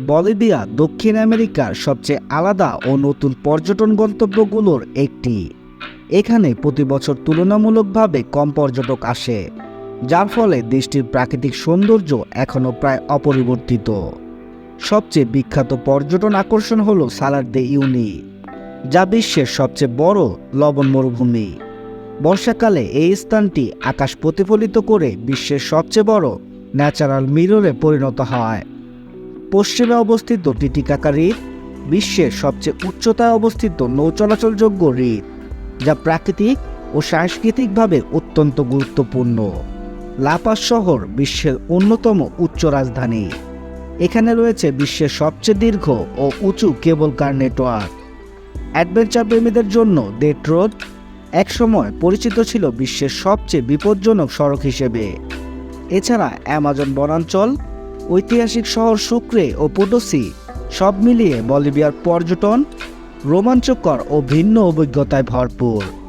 Bolivia, দক্ষিণ আমেরিকার সবচেয়ে আলাদা ও নতুন পর্যটন গন্তব্যগুলোর একটি। এখানে প্রতি বছর তুলনামূলকভাবে কম পর্যটক আসে, যার ফলে দেশটির প্রাকৃতিক সৌন্দর্য এখনও প্রায় অপরিবর্তিত। সবচেয়ে বিখ্যাত পর্যটন আকর্ষণ হল সালার দে ইউনি, যা বিশ্বের সবচেয়ে বড় লবণ মরুভূমি। বর্ষাকালে এই স্থানটি আকাশ প্রতিফলিত করে বিশ্বের সবচেয়ে বড় ন্যাচারাল মিররে পরিণত হয়। পশ্চিমে অবস্থিত টিটিকাকা হ্রদ বিশ্বের সবচেয়ে উচ্চতায় অবস্থিত নৌ চলাচলযোগ্য হ্রদ যা প্রাকৃতিক ও সাংস্কৃতিকভাবে অত্যন্ত গুরুত্বপূর্ণ। লাপাস শহর বিশ্বের অন্যতম উচ্চ রাজধানী। এখানে রয়েছে বিশ্বের সবচেয়ে দীর্ঘ ও উঁচু কেবল কার নেটওয়ার্ক। অ্যাডভেঞ্চার প্রেমীদের জন্য ডেট রোড একসময় পরিচিত ছিল বিশ্বের সবচেয়ে বিপজ্জনক সড়ক হিসেবে। এছাড়া অ্যামাজন বনাঞ্চল ঐতিহাসিক শহর সুক্রে ও পোটোসি সব মিলিয়ে বলিভিয়ার পর্যটন রোমাঞ্চকর ও ভিন্ন অভিজ্ঞতায় ভরপুর।